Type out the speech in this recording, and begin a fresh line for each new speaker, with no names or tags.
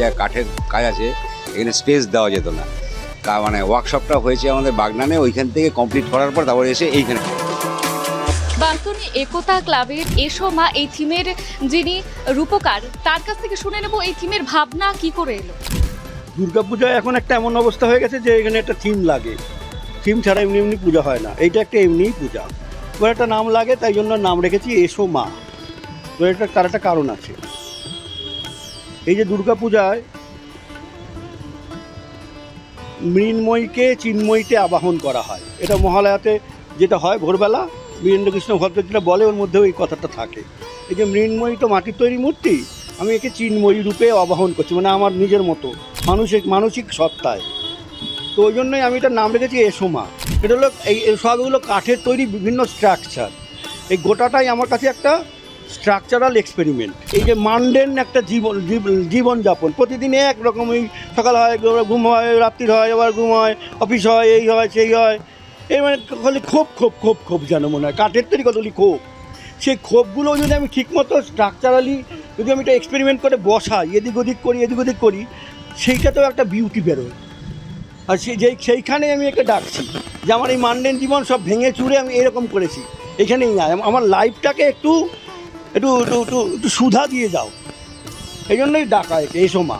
যা কাঠের কাজ আছে এখানে স্পেস দেওয়া যেত না। তা মানে ওয়ার্কশপটা হয়েছে আমাদের বাগনানে ওইখান থেকে কমপ্লিট করার পর তারপর এসে এইখানে
বান্তনি একতা ক্লাবের এসো মা এই থিমের যিনি রূপকার তার কাছ থেকে শুনে নেব এই থিমের ভাবনা কি করে এলো।
দুর্গাপূজায় এখন একটা এমন অবস্থা হয়ে গেছে যে এখানে একটা থিম লাগে। থিম ছাড়া এমনি এমনি পূজা হয় না। এইটা একটা এমনিই পূজা। এবার একটা নাম লাগে তাই জন্য নাম রেখেছি এসো মা। তো এটা তার একটা কারণ আছে। এই যে দুর্গাপূজায় মৃন্ময়ীকে চিন্ময়ীতে আবাহন করা হয়। এটা মহালয়াতে যেটা হয় ভোরবেলা, বীরেন্দ্রকৃষ্ণ ভদ্র যেটা বলে ওর মধ্যেও এই কথাটা থাকে। এই যে মৃন্ময়ী তো মাটির তৈরি মূর্তি, আমি একে চিন্ময়ী রূপে আবাহন করছি মানে আমার নিজের মতো, মানসিক মানসিক সত্তায়। তো ওই জন্যই আমি এটার নাম রেখেছি এসোমা। এটা হলো এই সবগুলো কাঠের তৈরি বিভিন্ন স্ট্রাকচার এই গোটাটাই আমার কাছে একটা স্ট্রাকচারাল এক্সপেরিমেন্ট এই যে মান্ডেন একটা জীবন জীব- জীবনযাপন। প্রতিদিন একরকম এই সকাল হয় ঘুম হয়, রাত্রির হয়, আবার ঘুম হয় অফিস হয়, এই হয়, সেই হয়। এই মানে খালি ক্ষোভ ক্ষোভ ক্ষোভ ক্ষোভ যেন মনে হয়। কাঠের তৈরি কতগুলি ক্ষোভ? সেই ক্ষোভগুলো যদি আমি ঠিকমতো স্ট্রাকচারালি যদি আমি এটা এক্সপেরিমেন্ট করে বসাই, এদিক ওদিক করি, এদিক ওদিক করি, সেইটাতেও একটা বিউটি বেরোয়। আর সেই যেই সেইখানে আমি একে ডাকছি যে আমার এই মান্ডেন জীবন সব ভেঙে চুরে আমি এরকম করেছি। এখানেই আয়। আমার লাইফটাকে একটু একটু একটু একটু সুধা দিয়ে যাও। এই জন্যই ডাকা এসো মা